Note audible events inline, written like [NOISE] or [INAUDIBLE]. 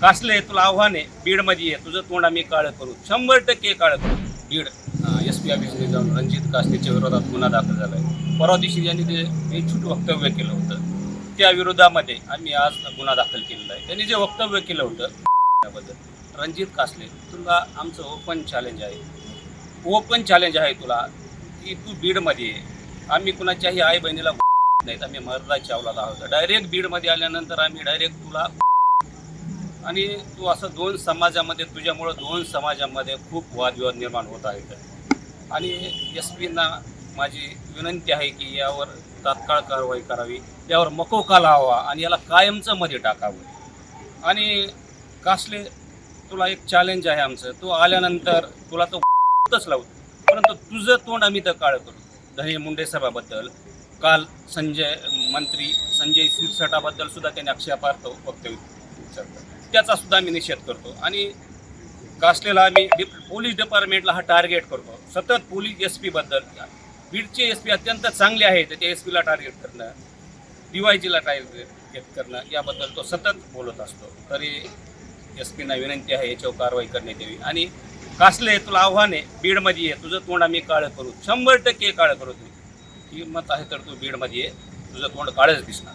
कासले तुला आव्हान आहे बीडमध्ये ये. तुझं तोंड आम्ही काळं करू. शंभर टक्के काळं करू. बीड एस पी ऑफिसने जाऊन रणजित कासलेच्या विरोधात गुन्हा दाखल झाला आहे परवा दिवशी ज्यांनी ते एक छोटं वक्तव्य केलं होतं त्या विरोधामध्ये आम्ही आज गुन्हा दाखल केलेला आहे. त्यांनी जे वक्तव्य केलं होतं त्याबद्दल. रणजित कासले तुला आमचं ओपन चॅलेंज आहे. ओपन चॅलेंज आहे तुला. की तू बीडमध्ये ये. आम्ही कुणाच्याही आई बहिणीला [LAUGHS] नाहीत. आम्ही मर्दा चावला आहोत. डायरेक्ट बीडमध्ये आल्यानंतर आम्ही डायरेक्ट तुला आणि तू असं दोन समाजामध्ये तुझ्यामुळं दोन समाजामध्ये खूप वादविवाद निर्माण होत आहेत. आणि एस पींना माझी विनंती आहे की यावर तात्काळ कारवाई करावी. यावर मकोका लावा आणि याला कायमचं मध्ये टाकावं. आणि कासले तुला एक चॅलेंज आहे आमचं. तू आल्यानंतर तुला तो च लावतो परंतु तुझं तोंड आम्ही तर काळ करू. धनी मुंडे साहेबाबद्दल काल संजय मंत्री संजय शिरसाटाबद्दल सुद्धा त्यांनी आक्षेपार्थ वक्तव्य त्याचा सुद्धा आम्ही निषेध करतो. आणि कासलेला आम्ही डिप पोलीस डिपार्टमेंटला हा टार्गेट करतो. सतत पोलीस एस पीबद्दल बीडचे एस पी अत्यंत चांगले आहेत त्या एस पीला टार्गेट करणं डी वाय जीला टार्गेट करणं याबद्दल तो सतत बोलत असतो. तरी एस पीना विनंती आहे याच्यावर कारवाई करण्यात यावी. आणि कासले तुला आव्हान आहे बीडमध्ये ये. तुझं तोंड आम्ही काळं करू. शंभर टक्के काळं करू तुम्ही. किंमत आहे तर तू बीडमध्ये ये. तुझं तोंड काळच दिसणार.